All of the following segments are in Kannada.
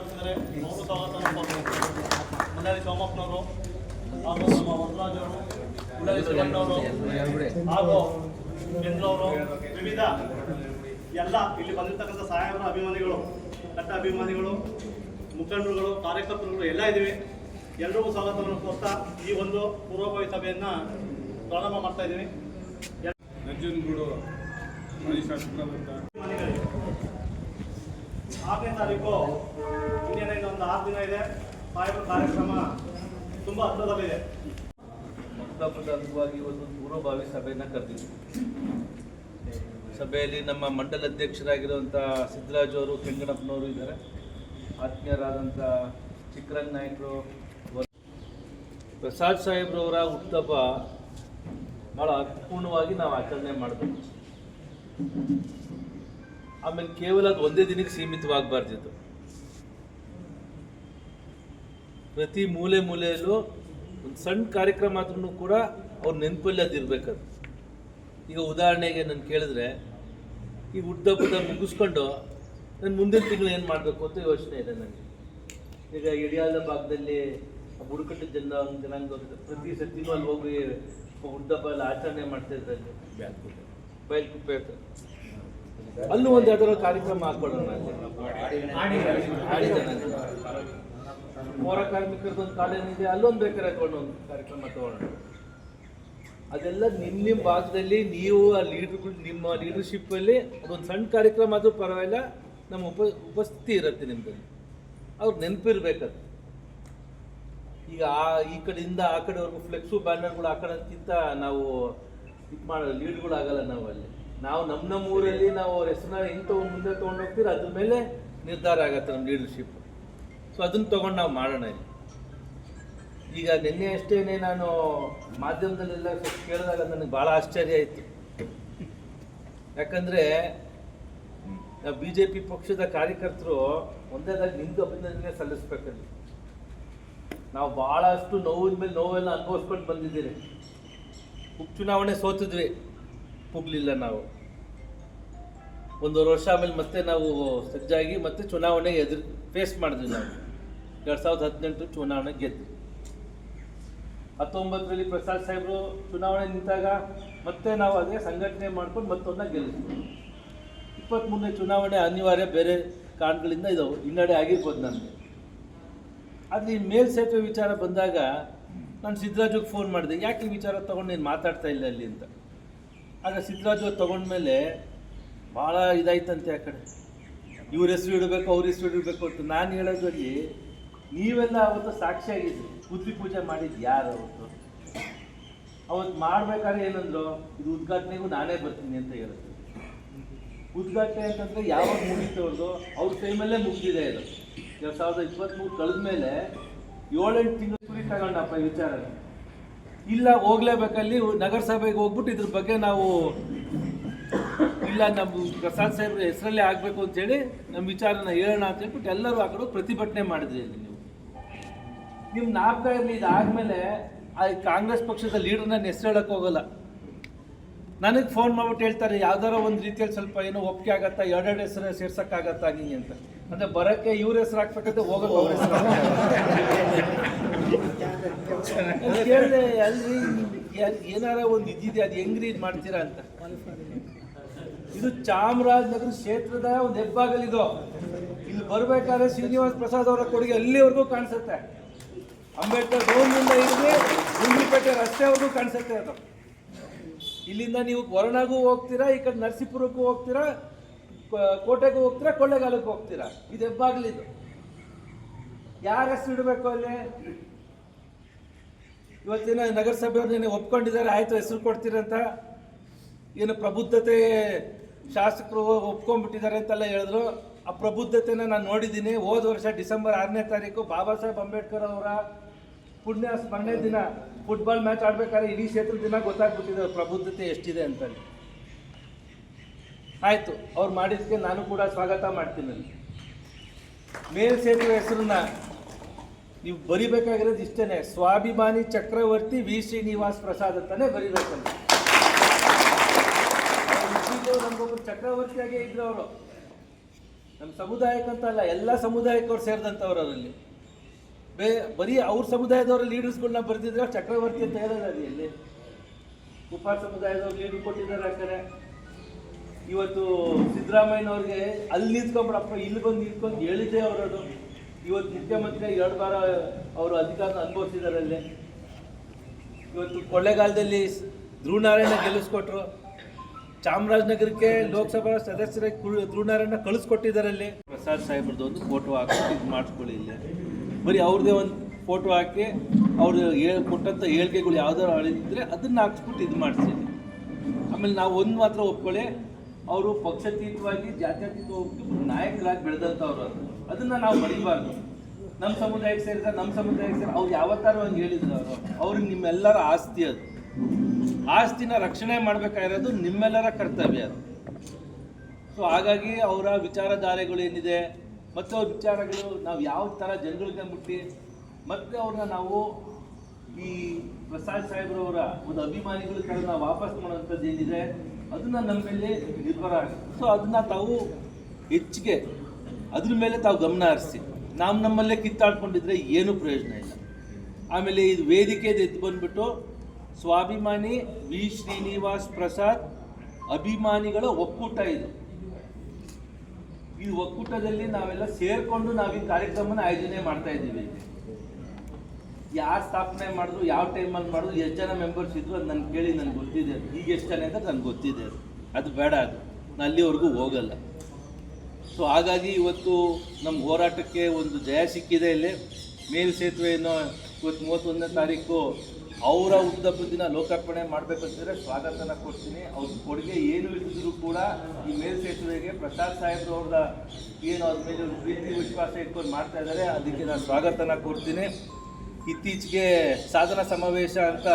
ಇದ್ದಾರೆ ಅವರು ಸ್ವಾಗತ ಮಲ್ಲಾರಿ ಸೋಮಪ್ಪನವರು ಹಾಗೂ ನಮ್ಮ ವರದರಾಜ್ ಅವರು ಸುಗಣ್ಣವರು ಹಾಗೂ ಚಂದ್ರವರು ವಿವಿಧ ಎಲ್ಲ ಇಲ್ಲಿ ಬಂದಿರ್ತಕ್ಕಂಥ ಸಾಹೇಬರ ಅಭಿಮಾನಿಗಳು ಕಟ್ಟ ಅಭಿಮಾನಿಗಳು ಮುಖಂಡರುಗಳು ಕಾರ್ಯಕರ್ತರುಗಳು ಎಲ್ಲ ಇದ್ದೀವಿ. ಎಲ್ರಿಗೂ ಸ್ವಾಗತವನ್ನು ಕೊಡ್ತಾ ಈ ಒಂದು ಪೂರ್ವಭಾವಿ ಸಭೆಯನ್ನು ಪ್ರಾರಂಭ ಮಾಡ್ತಾ ಇದ್ದೀವಿ. ನಂಜನಗೂಡು ಮಾಜಿ ಶಾಸಕರಾದಂಥ ಆರನೇ ತಾರೀಕು ಇನ್ನೇನಿದೆ ಒಂದು ಆರು ದಿನ ಇದೆ. ಸಾಹೇಬರ ಕಾರ್ಯಕ್ರಮ ತುಂಬ ಹತ್ತಿರದಲ್ಲಿದೆ ಹಬ್ಬದ ಅಂಗವಾಗಿ ಒಂದು ಪೂರ್ವಭಾವಿ ಸಭೆಯನ್ನು ಕರೆದಿದ್ವಿ. ಸಭೆಯಲ್ಲಿ ನಮ್ಮ ಮಂಡಲ ಅಧ್ಯಕ್ಷರಾಗಿರುವಂಥ ಸಿದ್ದರಾಜ್ ಅವರು ಕೆಂಗಣಪ್ಪನವರು ಇದ್ದಾರೆ. ಆತ್ಮೀಯರಾದಂಥ ಚಿಕ್ಕರಂಗ್ ನಾಯಕರು ಪ್ರಸಾದ್ ಸಾಹೇಬ್ರವರ ಹುಟ್ಟುಹಬ್ಬ ಭಾಳ ಅಪೂರ್ಣವಾಗಿ ನಾವು ಆಚರಣೆ ಮಾಡಬೇಕು. ಆಮೇಲೆ ಕೇವಲ ಅದು ಒಂದೇ ದಿನಕ್ಕೆ ಸೀಮಿತವಾಗಬಾರ್ದಿತ್ತು. ಪ್ರತಿ ಮೂಲೆ ಮೂಲೆಯಲ್ಲೂ ಒಂದು ಸಣ್ಣ ಕಾರ್ಯಕ್ರಮ ಆದ್ರೂ ಕೂಡ ಅವ್ರ ನೆನಪಲ್ಲಿ ಅದು ಇರಬೇಕದು. ಈಗ ಉದಾಹರಣೆಗೆ ನಾನು ಕೇಳಿದ್ರೆ ಈ ಹುಟ್ಟಹಬ್ಬದ ಮುಗಿಸ್ಕೊಂಡು ನಾನು ಮುಂದಿನ ತಿಂಗಳು ಏನು ಮಾಡಬೇಕು ಅಂತ ಯೋಚನೆ ಇದೆ ನನಗೆ. ಈಗ ಇಡಿಯಾದ ಭಾಗದಲ್ಲಿ ಬುಡಕಟ್ಟು ಜನ ಜನಾಂಗ ಪ್ರತಿ ಸತಿನೂ ಅಲ್ಲಿ ಹೋಗಿ ಹುಡ್ಡಪ್ಪ ಎಲ್ಲ ಆಚರಣೆ ಮಾಡ್ತಾ ಇದ್ದಾರೆ ಬಯಲ್ಕುಪ್ಪೆ ಹತ್ರ. ಅಲ್ಲೂ ಒಂದು ಯಾವ್ದಾದ್ರು ಕಾರ್ಯಕ್ರಮ ಹಾಕೊಳ್ಳೋಣ ಪೌರ ಕಾರ್ಮಿಕರದ್ದು ಇದೆ ಅಲ್ಲೊಂದು ಬೇಕಾದ್ರೆ ಹಾಕೊಂಡು ಒಂದು ಕಾರ್ಯಕ್ರಮ ತಗೊಳ್ಳೋಣ. ಅದೆಲ್ಲ ನಿಮ್ಮ ನಿಮ್ಮ ಭಾಗದಲ್ಲಿ ನೀವು ಆ ಲೀಡರ್ಗಳು ನಿಮ್ಮ ಲೀಡರ್ಶಿಪ್ಪಲ್ಲಿ ಅದೊಂದು ಸಣ್ಣ ಕಾರ್ಯಕ್ರಮ ಆದರೂ ಪರವಾಗಿಲ್ಲ, ನಮ್ಮ ಉಪ, ಉಪಸ್ಥಿತಿ ಇರುತ್ತೆ ನಿಮ್ಮದಲ್ಲಿ ಅವ್ರು ನೆನಪಿರ್ಬೇಕದು. ಈಗ ಆ, ಈ ಕಡೆಯಿಂದ ಆ ಕಡೆವರೆಗೂ ಫ್ಲೆಕ್ಸು ಬ್ಯಾನರ್ಗಳು ಹಾಕೋಣಕ್ಕಿಂತ ನಾವು ಇದು ಮಾಡೋ ಲೀಡ್ಗಳಾಗಲ್ಲ ನಾವು ಅಲ್ಲಿ ನಾವು ನಮ್ಮ ನಮ್ಮ ಊರಲ್ಲಿ ನಾವು ಅವ್ರ ಹೆಸರನ್ನ ಹೆಂಗೆ ಮುಂದೆ ತೊಗೊಂಡು ಹೋಗ್ತೀರ ಅದ್ರ ಮೇಲೆ ನಿರ್ಧಾರ ಆಗತ್ತೆ ನಮ್ಮ ಲೀಡರ್ಶಿಪ್ ಸೊ ಅದನ್ನ ತೊಗೊಂಡು ನಾವು ಮಾಡೋಣ ಇಲ್ಲಿ. ಈಗ ನಿನ್ನೆ ಅಷ್ಟೇ ನಾನು ಮಾಧ್ಯಮದಲ್ಲೆಲ್ಲ ಕೇಳಿದಾಗ ನನಗೆ ಭಾಳ ಆಶ್ಚರ್ಯ ಆಯಿತು. ಯಾಕಂದರೆ ಬಿ ಜೆ ಪಿ ಪಕ್ಷದ ಕಾರ್ಯಕರ್ತರು ಒಂದೇದಾಗಿ ನಿಮ್ದು ಅಭಿನಂದನೆ ಸಲ್ಲಿಸ್ಬೇಕಲ್ಲಿ ನಾವು ಭಾಳಷ್ಟು ನೋವಿನ ಮೇಲೆ ನೋವೆಲ್ಲ ಅನುಭವಿಸ್ಕೊಂಡು ಬಂದಿದ್ದೀರಿ. ಉಪಚುನಾವಣೆ ಸೋತಿದ್ವಿ. ಹೋಗ್ಲಿಲ್ಲ ನಾವು. ಒಂದೂವರೆ ವರ್ಷ ಆಮೇಲೆ ಮತ್ತೆ ನಾವು ಸಜ್ಜಾಗಿ ಮತ್ತೆ ಚುನಾವಣೆ ಎದುರು ಫೇಸ್ ಮಾಡಿದ್ವಿ ನಾವು. ಎರಡು ಸಾವಿರದ ಹದಿನೆಂಟು ಚುನಾವಣೆ ಗೆದ್ದು. ಹತ್ತೊಂಬತ್ತರಲ್ಲಿ ಪ್ರಸಾದ್ ಸಾಹೇಬರು ಚುನಾವಣೆ ನಿಂತಾಗ ಮತ್ತೆ ನಾವು ಅದೇ ಸಂಘಟನೆ ಮಾಡ್ಕೊಂಡು ಮತ್ತೊಂದ ಗೆಲ್ಲಿದ್ವಿ. ಇಪ್ಪತ್ತ್ಮೂರನೇ ಚುನಾವಣೆ ಅನಿವಾರ್ಯ ಬೇರೆ ಕಾರಣಗಳಿಂದ ಇದು ಹಿನ್ನಡೆ ಆಗಿರ್ಬೋದು ನನಗೆ ಆದರೆ ಈ ಮೇಲ್ಸೇತುವೆ ವಿಚಾರ ಬಂದಾಗ ನಾನು ಸಿದ್ದರಾಜುಗೆ ಫೋನ್ ಮಾಡಿದೆ. ಯಾಕೆ ಈ ವಿಚಾರ ತೊಗೊಂಡು ನೀನು ಮಾತಾಡ್ತಾ ಇಲ್ಲ ಅಲ್ಲಿ ಅಂತ. ಆಗ ಸಿದ್ದರಾಜು ತೊಗೊಂಡ್ಮೇಲೆ ಭಾಳ ಇದಾಯ್ತಂತೆ ಆ ಕಡೆ. ಇವ್ರ ಹೆಸರು ಇಡಬೇಕು, ಅವ್ರ ಹೆಸರು ಇಡಬೇಕು ಅಂತ ನಾನು ಹೇಳೋದ್ರಲ್ಲಿ ನೀವೆಲ್ಲ ಅವತ್ತು ಸಾಕ್ಷಿಯಾಗಿದ್ರಿ ಬುದ್ಧಿ ಪೂಜೆ ಮಾಡಿದ್ದು ಯಾರು ಅವತ್ತು? ಅವತ್ತು ಮಾಡ್ಬೇಕಾದ್ರೆ ಏನಂದ್ರು, ಇದು ಉದ್ಘಾಟನೆಗೂ ನಾನೇ ಬರ್ತೀನಿ ಅಂತ ಹೇಳಿದ್ರು ಉದ್ಘಾಟನೆ ಅಂತಂದ್ರೆ ಯಾವಾಗ ಮುಗೀತು ಅವ್ರದ್ದು ಅವ್ರ ಟೈಮಲ್ಲೇ ಮುಗಿದಿದೆ ಇದು ಎರಡು ಸಾವಿರದ ಇಪ್ಪತ್ತ್ಮೂರು ಕಳೆದ ಮೇಲೆ ಏಳೆಂಟು ತಿಂಗಳು ಕುರಿ ತಗೊಂಡಪ್ಪ ವಿಚಾರ. ಇಲ್ಲ ಹೋಗ್ಲೇಬೇಕಲ್ಲಿ ನಗರಸಭೆಗೆ ಹೋಗ್ಬಿಟ್ಟು ಇದ್ರ ಬಗ್ಗೆ ನಾವು ಇಲ್ಲ ನಮ್ಮ ಪ್ರಸಾದ್ ಸಾಹೇಬ್ರ ಹೆಸರಲ್ಲೇ ಆಗಬೇಕು ಅಂತೇಳಿ ನಮ್ಮ ವಿಚಾರನ ಹೇಳೋಣ ಅಂತ ಹೇಳ್ಬಿಟ್ಟು ಎಲ್ಲರೂ ಆ ಕಡೆ ಪ್ರತಿಭಟನೆ ಮಾಡಿದ್ರಿ ಅಲ್ಲಿ ನೀವು. ನಿಮ್ಮ ನಾಪಕ ಇರಲಿ ಆ ಕಾಂಗ್ರೆಸ್ ಪಕ್ಷದ ಲೀಡರ್ ನನ್ನ ಹೆಸರು ಹೇಳಕ್ ಹೋಗಲ್ಲ. ನನಗೆ ಫೋನ್ ಮಾಡ್ಬಿಟ್ಟು ಹೇಳ್ತಾರೆ, ಯಾವ್ದಾರ ಒಂದು ರೀತಿಯಲ್ಲಿ ಸ್ವಲ್ಪ ಏನೋ ಒಪ್ಪಿಗೆ ಆಗತ್ತಾ, ಎರಡೆರಡು ಹೆಸರು ಸೇರ್ಸಕ್ಕಾಗತ್ತಾ ಹಿಂಗೆ ಅಂತ. ಅಂದ್ರೆ ಬರಕ್ಕೆ ಇವ್ರ ಹೆಸರು ಹಾಕ್ಬೇಕಂತ ಹೋಗಲ್ಲ ಅವ್ರ ಹೆಸರು ಕೇಳಿದೆ ಅಲ್ರಿ ಏನಾರ ಒಂದು ಇದ್ದಿದೆ ಅದು ಹೆಂಗ್ರಿ ಇದು ಮಾಡ್ತೀರಾ ಅಂತ. ಇದು ಚಾಮರಾಜನಗರ ಕ್ಷೇತ್ರದ ಒಂದು ಹೆಬ್ಬಾಗಲಿದು. ಇಲ್ಲಿ ಬರ್ಬೇಕಾದ್ರೆ ಶ್ರೀನಿವಾಸ್ ಪ್ರಸಾದ್ ಅವರ ಕೊಡುಗೆ ಅಲ್ಲಿವರೆಗೂ ಕಾಣಿಸುತ್ತೆ. ಅಂಬೇಡ್ಕರ್ ರೋಡ್ನಿಂದ ಹಿಡಿದು ರಸ್ತೆ ರಸ್ತೆವರೆಗೂ ಕಾಣಿಸುತ್ತೆ ಅದು. ಇಲ್ಲಿಂದ ನೀವು ಕೊರೋನಾಗೂ ಹೋಗ್ತೀರಾ, ಈ ಕಡೆ ನರಸೀಪುರಕ್ಕೂ ಹೋಗ್ತೀರಾ ಕೋಟೆಗೂ ಹೋಗ್ತೀರಾ, ಕೊಳ್ಳೇಗಾಲಕ್ಕೂ ಹೋಗ್ತೀರಾ? ಇದು ಹೆಬ್ಬಾಗಲಿದು. ಯಾರ ಹೆಸರು ಇಡಬೇಕು ಅಲ್ಲಿ? ಇವತ್ತಿನ ನಗರಸಭೆಯವ್ರನ್ನ ಒಪ್ಕೊಂಡಿದ್ದಾರೆ, ಆಯಿತು ಹೆಸರು ಕೊಡ್ತೀರಂತ. ಏನು ಪ್ರಬುದ್ಧತೆ ಶಾಸಕರು ಒಪ್ಕೊಂಡ್ಬಿಟ್ಟಿದ್ದಾರೆ ಅಂತೆಲ್ಲ ಹೇಳಿದ್ರು. ಆ ಪ್ರಬುದ್ಧತೆನ ನಾನು ನೋಡಿದ್ದೀನಿ. ಹೋದ ವರ್ಷ ಡಿಸೆಂಬರ್ ಆರನೇ ತಾರೀಕು ಬಾಬಾ ಸಾಹೇಬ್ ಅಂಬೇಡ್ಕರ್ ಅವರ ಪುಣ್ಯ ಸ್ಮರಣೆ ದಿನ, ಫುಟ್ಬಾಲ್ ಮ್ಯಾಚ್ ಆಡ್ಬೇಕಾದ್ರೆ ಇಡೀ ಕ್ಷೇತ್ರ ದಿನ ಗೊತ್ತಾಗ್ಬಿಟ್ಟಿದೆ ಪ್ರಬುದ್ಧತೆ ಎಷ್ಟಿದೆ ಅಂತೇಳಿ ಆಯಿತು, ಅವ್ರು ಮಾಡಿದ್ದಕ್ಕೆ ನಾನು ಕೂಡ ಸ್ವಾಗತ ಮಾಡ್ತೀನಿ. ಮೇಲ್ ಸೇತುವೆ ಹೆಸರನ್ನ ನೀವು ಬರಿಬೇಕಾಗಿರೋದು ಇಷ್ಟೇ ಸ್ವಾಭಿಮಾನಿ ಚಕ್ರವರ್ತಿ ವಿ. ಶ್ರೀನಿವಾಸ್ ಪ್ರಸಾದ್ ಅಂತಾನೆ ಬರಿಬೇಕಂತ. ನಮಗೊಬ್ಬರು ಚಕ್ರವರ್ತಿಯಾಗೇ ಇದ್ರು ಅವರು. ನಮ್ಮ ಸಮುದಾಯಕ್ಕಂತ ಅಲ್ಲ, ಎಲ್ಲ ಸಮುದಾಯಕ್ಕವ್ರು ಸೇರಿದಂಥವ್ರು ಅದರಲ್ಲಿ ಬೇ, ಬರೀ ಅವ್ರ ಸಮುದಾಯದವ್ರ ಲೀಡರ್ಸ್ಗಳನ್ನ ಬರೆದಿದ್ರೆ ಚಕ್ರವರ್ತಿ ಅಂತ ಹೇಳಲ್ಲ ಅದು ಎಲ್ಲಿ. ಉಪ ಸಮುದಾಯದವ್ರು ಲೀಡರ್ ಕೊಟ್ಟಿದ್ದಾರೆ ಕಡೆ. ಇವತ್ತು ಸಿದ್ದರಾಮಯ್ಯನವ್ರಿಗೆ ಅಲ್ಲಿ ನಿಂತ್ಕೊಂಡ್ಬಿಡಪ್ಪ, ಇಲ್ಲಿ ಬಂದು ನಿಂತ್ಕೊಂಡು ಹೇಳಿದ್ದೆ ಅವರದು ಇವತ್ತು ಮುಖ್ಯಮಂತ್ರಿ ಎರಡು ಬಾರ ಅವರು ಅಧಿಕಾರನ ಅನುಭವಿಸಿದ್ದಾರೆ ಇವತ್ತು ಕೊಳ್ಳೆಗಾಲದಲ್ಲಿ ಧ್ರುವನಾರಾಯಣ ಗೆಲ್ಲಿಸ್ಕೊಟ್ರು. ಚಾಮರಾಜನಗರಕ್ಕೆ ಲೋಕಸಭಾ ಸದಸ್ಯರ ಧ್ರುವನಾರಾಯಣ ಕಳಿಸ್ಕೊಟ್ಟಿದ್ದಾರಲ್ಲಿ ಪ್ರಸಾದ್ ಸಾಹೇಬ್ರದ್ದು ಒಂದು ಫೋಟೋ ಹಾಕಿ ಇದು ಮಾಡಿಸ್ಕೊಳ್ಳಿ ಇಲ್ಲಿ. ಬರೀ ಅವ್ರದ್ದೇ ಒಂದು ಫೋಟೋ ಹಾಕಿ ಅವರು ಹೇಳ್ ಕೊಟ್ಟಂಥ ಹೇಳಿಕೆಗಳು ಯಾವ್ದಾರು ಅಳಿದ್ರೆ ಅದನ್ನ ಹಾಕ್ಸ್ಬಿಟ್ಟು ಇದು ಮಾಡಿಸಿ. ಆಮೇಲೆ ನಾವು ಒಂದು ಮಾತ್ರ ಒಪ್ಕೊಳ್ಳಿ ಅವರು ಪಕ್ಷಾತೀತವಾಗಿ, ಜಾತ್ಯತೀತವಾಗಿ ನಾಯಕರಾಗಿ ಬೆಳೆದಂಥವ್ರು ಅದು ಅದನ್ನ ನಾವು ಮರಿಬಾರ್ದು. ನಮ್ಮ ಸಮುದಾಯಕ್ಕೆ ಸೇರಿದ ನಮ್ಮ ಸಮುದಾಯಕ್ಕೆ ಸೇರಿ ಅವ್ರು ಯಾವತ್ತಾರು ಹಂಗೆ ಹೇಳಿದ್ರು ಅವರು. ಅವ್ರಿಗೆ ನಿಮ್ಮೆಲ್ಲರ ಆಸ್ತಿ ಅದು. ಆಸ್ತಿನ ರಕ್ಷಣೆ ಮಾಡಬೇಕಾಗಿರೋದು ನಿಮ್ಮೆಲ್ಲರ ಕರ್ತವ್ಯ ಅದು. ಸೊ ಹಾಗಾಗಿ ಅವರ ವಿಚಾರಧಾರೆಗಳು ಏನಿದೆ, ಮತ್ತು ಅವ್ರ ವಿಚಾರಗಳು ನಾವು ಯಾವ ಥರ ಜನಗಳಿಗೆ ಮುಟ್ಟಿ, ಮತ್ತೆ ಅವ್ರನ್ನ ನಾವು ಈ ಪ್ರಸಾದ್ ಸಾಹೇಬ್ರವರ ಒಂದು ಅಭಿಮಾನಿಗಳ ಕಡೆ ನಾವು ವಾಪಸ್ ಮಾಡುವಂಥದ್ದು ಏನಿದೆ ಅದನ್ನ ನಮ್ಮ ಮೇಲೆ ನಿರ್ಭರ ಸೊ ಅದನ್ನ ತಾವು ಹೆಚ್ಚಿಗೆ ಅದ್ರ ಮೇಲೆ ತಾವು ಗಮನ ಹರಿಸಿ. ನಾವು ನಮ್ಮಲ್ಲೇ ಕಿತ್ತಾಡ್ಕೊಂಡಿದ್ರೆ ಏನೂ ಪ್ರಯೋಜನ ಇಲ್ಲ. ಆಮೇಲೆ ಇದು ವೇದಿಕೆದು ಎದ್ದು ಬಂದ್ಬಿಟ್ಟು ಸ್ವಾಭಿಮಾನಿ ವಿ ಶ್ರೀನಿವಾಸ್ ಪ್ರಸಾದ್ ಅಭಿಮಾನಿಗಳ ಒಕ್ಕೂಟ ಇದು. ಈ ಒಕ್ಕೂಟದಲ್ಲಿ ನಾವೆಲ್ಲ ಸೇರಿಕೊಂಡು ನಾವು ಈ ಕಾರ್ಯಕ್ರಮನ ಆಯೋಜನೆ ಮಾಡ್ತಾ ಇದ್ದೀವಿ. ಯಾರು ಸ್ಥಾಪನೆ ಮಾಡಿದ್ರು, ಯಾವ ಟೈಮಲ್ಲಿ ಮಾಡಿದ್ರು, ಎಷ್ಟು ಜನ ಮೆಂಬರ್ಸ್ ಇದ್ರು ಅದು ನನ್ನ ಕೇಳಿ ನನಗೆ ಗೊತ್ತಿದೆ. ಅದು. ಈಗ ಎಷ್ಟು ಜನ ಅಂತ ನನಗೆ ಗೊತ್ತಿದೆ. ಅದು ಅದು ಬೇಡ ಅದು. ನಾನು ಅಲ್ಲಿವರೆಗೂ ಹೋಗಲ್ಲ. ಸೊ ಹಾಗಾಗಿ ಇವತ್ತು ನಮ್ಮ ಹೋರಾಟಕ್ಕೆ ಒಂದು ಜಯ ಸಿಕ್ಕಿದೆ ಇಲ್ಲಿ. ಮೇಲ್ ಸೇತುವೆಯನ್ನು ಇವತ್ತು ಮೂವತ್ತೊಂದನೇ ತಾರೀಕು ಅವರ ಉದ್ದಪ್ಪ ದಿನ ಲೋಕಾರ್ಪಣೆ ಮಾಡಬೇಕಂತಂದರೆ ಸ್ವಾಗತನ ಕೊಡ್ತೀನಿ. ಅವ್ರ ಕೊಡುಗೆ ಏನು ಇಟ್ಟಿದ್ರು ಕೂಡ ಈ ಮೇಲ್ ಸೇತುವೆಗೆ ಪ್ರಸಾದ್ ಸಾಹೇಬ್ರು ಅವ್ರದ ಏನು ಅದ್ರ ಮೇಲೆ ಪ್ರೀತಿ, ವಿಶ್ವಾಸ ಇಟ್ಕೊಂಡು ಮಾಡ್ತಾ ಇದ್ದಾರೆ ಅದಕ್ಕೆ ನಾನು ಸ್ವಾಗತನ ಕೊಡ್ತೀನಿ. ಇತ್ತೀಚೆಗೆ ಸಾಧನಾ ಸಮಾವೇಶ ಅಂತ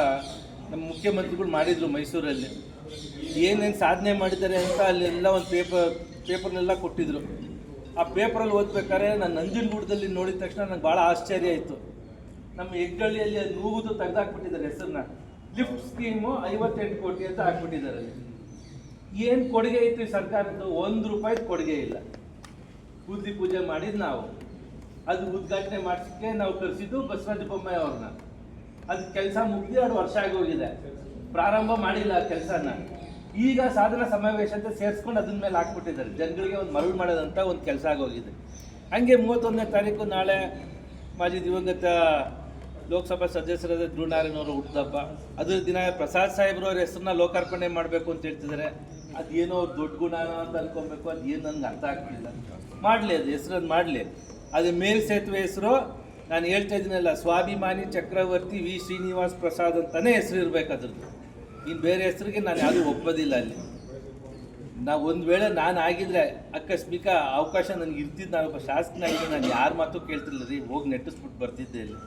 ನಮ್ಮ ಮುಖ್ಯಮಂತ್ರಿಗಳು ಮಾಡಿದರು ಮೈಸೂರಲ್ಲಿ. ಏನೇನು ಸಾಧನೆ ಮಾಡಿದ್ದಾರೆ ಅಂತ ಅಲ್ಲೆಲ್ಲ ಒಂದು ಪೇಪರ್ ಪೇಪರ್ನೆಲ್ಲ ಕೊಟ್ಟಿದ್ರು. ಆ ಪೇಪರಲ್ಲಿ ಓದ್ಬೇಕಾದ್ರೆ ನಾನು ನಂಜನಗೂಡದಲ್ಲಿ ನೋಡಿದ ತಕ್ಷಣ ನಂಗೆ ಭಾಳ ಆಶ್ಚರ್ಯ ಆಯಿತು. ನಮ್ಮ ಹೆಗ್ಗಳಿಯಲ್ಲಿ ನೂಗುದು ತೆಗೆದಾಕ್ಬಿಟ್ಟಿದ್ದಾರೆ ಹೆಸರನ್ನ ಲಿಫ್ಟ್ ಸ್ಕೀಮು ಐವತ್ತೆಂಟು ಕೋಟಿ ಅಂತ ಹಾಕ್ಬಿಟ್ಟಿದ್ದಾರೆ ಅಲ್ಲಿ. ಏನು ಕೊಡುಗೆ ಇತ್ತು ಸರ್ಕಾರದ್ದು? ಒಂದು ರೂಪಾಯಿ ಕೊಡುಗೆ ಇಲ್ಲ. ಬುದ್ಧಿ ಪೂಜೆ ಮಾಡಿದ್ದು ನಾವು. ಅದು ಉದ್ಘಾಟನೆ ಮಾಡಿಸಕ್ಕೆ ನಾವು ಕರೆಸಿದ್ದು ಬಸವರಾಜ ಬೊಮ್ಮಾಯಿ ಅವ್ರನ್ನ. ಅದು ಕೆಲಸ ಮುಗಿದು ಎರಡು ವರ್ಷ ಆಗೋಗಿದೆ ಪ್ರಾರಂಭ ಮಾಡಿಲ್ಲ ಆ ಕೆಲಸನ. ಈಗ ಸಾಧನ ಸಮಾವೇಶ ಅಂತ ಸೇರಿಸ್ಕೊಂಡು ಅದನ್ನ ಮೇಲೆ ಹಾಕ್ಬಿಟ್ಟಿದ್ದಾರೆ. ಜನಗಳಿಗೆ ಒಂದು ಮರಳು ಮಾಡೋದಂತ ಒಂದು ಕೆಲಸ ಆಗೋಗಿದೆ ಹಂಗೆ ಮೂವತ್ತೊಂದನೇ ತಾರೀಕು ನಾಳೆ ಮಾಜಿ ದಿವಂಗತ ಲೋಕಸಭಾ ಸದಸ್ಯರಾದ ಧ್ರುವನಾರಾಯಣ ಅವರು ಹುಟ್ಟಿದಬ್ಬ ಅದ್ರ ದಿನ ಪ್ರಸಾದ್ ಸಾಹೇಬ್ರು ಅವ್ರ ಹೆಸರನ್ನ ಲೋಕಾರ್ಪಣೆ ಮಾಡಬೇಕು ಅಂತ ಹೇಳ್ತಿದ್ದಾರೆ. ಅದೇನೋ ದೊಡ್ಡ ಗುಣ ಅಂತ ಅನ್ಕೊಬೇಕು. ಅದು ಏನು ನನಗೆ ಅರ್ಥ ಆಗ್ತಿಲ್ಲ. ಮಾಡಲಿ ಅದು, ಹೆಸರನ್ನು ಮಾಡಲಿ. ಅದು ಮೇಲ್ ಸೇತುವೆ ಹೆಸರು. ನಾನು ಹೇಳ್ತಾ ಇದ್ದೀನಲ್ಲ, ಸ್ವಾಭಿಮಾನಿ ಚಕ್ರವರ್ತಿ ವಿ. ಶ್ರೀನಿವಾಸ್ ಪ್ರಸಾದ್ ಅಂತಾನೆ ಹೆಸರು ಇರಬೇಕು ಅದ್ರದ್ದು. ಇನ್ನು ಬೇರೆ ಹೆಸರಿಗೆ ನಾನು ಯಾವುದು ಒಪ್ಪೋದಿಲ್ಲ ಅಲ್ಲಿ. ನಾ ಒಂದು ವೇಳೆ ನಾನು ಆಗಿದ್ರೆ ಆಕಸ್ಮಿಕ ಅವಕಾಶ ನನಗೆ ಇರ್ತಿದ್ದು ನಾನು ಒಬ್ಬ ಶಾಸಕನಾಗಿದ್ದೆ ನಾನು ಯಾರ ಮಾತು ಕೇಳ್ತಿರ್ಲಿಲ್ಲ ರೀ, ಹೋಗಿ ನೆಟ್ಟಿಸ್ಬಿಟ್ಟು ಬರ್ತಿದ್ದೆ ಇಲ್ಲಿ.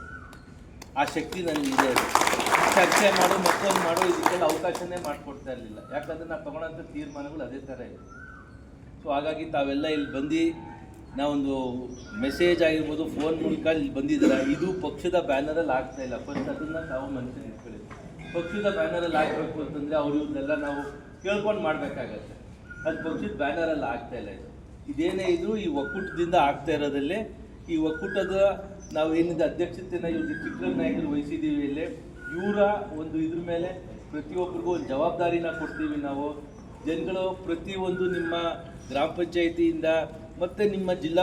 ಆ ಶಕ್ತಿ ನನಗಿದೆ ಚರ್ಚೆ ಮಾಡು, ಮತ್ತೊಂದು ಮಾಡು ಇದಕ್ಕೆಲ್ಲ ಅವಕಾಶನೇ ಮಾಡಿಕೊಡ್ತಾ ಇರಲಿಲ್ಲ. ಯಾಕಂದರೆ ನಾನು ತೊಗೊಳೋಂಥ ತೀರ್ಮಾನಗಳು ಅದೇ ಥರ ಇದೆ. ಸೊ ಹಾಗಾಗಿ ತಾವೆಲ್ಲ ಇಲ್ಲಿ ಬಂದು ನಾವೊಂದು ಮೆಸೇಜ್ ಆಗಿರ್ಬೋದು ಫೋನ್ ಮೂಲಕ ಇಲ್ಲಿ ಬಂದಿದ್ದೀರ? ಇದು ಪಕ್ಷದ ಬ್ಯಾನರಲ್ಲಿ ಆಗ್ತಾ ಇಲ್ಲ. ಫಸ್ಟ್ ಅದನ್ನು ತಾವು ಮನಸ್ಸಲ್ಲಿ ಇಟ್ಕೊಳ್ಳಿ. ಪಕ್ಷದ ಬ್ಯಾನರಲ್ಲಿ ಆಗಬೇಕು ಅಂತಂದರೆ ಅವರು ಇವ್ರನ್ನೆಲ್ಲ ನಾವು ಕೇಳ್ಕೊಂಡು ಮಾಡಬೇಕಾಗತ್ತೆ. ಅದು ಪಕ್ಷದ ಬ್ಯಾನರಲ್ಲಿ ಆಗ್ತಾ ಇಲ್ಲ ಇದು. ಇದೇನೇ ಇದ್ರೂ ಈ ಒಕ್ಕೂಟದಿಂದ ಆಗ್ತಾ ಇರೋದಲ್ಲೇ, ಈ ಒಕ್ಕೂಟದ ನಾವು ಏನಿದೆ, ಅಧ್ಯಕ್ಷತೆನ ಇವ್ರಿಗೆ ಚಿಕ್ಕ ನಾಯಕರು ವಹಿಸಿದ್ದೀವಿ ಇಲ್ಲಿ. ಇವರ ಒಂದು ಇದ್ರ ಮೇಲೆ ಪ್ರತಿಯೊಬ್ಬರಿಗೂ ಒಂದು ಜವಾಬ್ದಾರಿನ ಕೊಡ್ತೀವಿ ನಾವು. ಜನಗಳು ಪ್ರತಿಯೊಂದು ನಿಮ್ಮ ಗ್ರಾಮ ಪಂಚಾಯಿತಿಯಿಂದ ಮತ್ತು ನಿಮ್ಮ ಜಿಲ್ಲಾ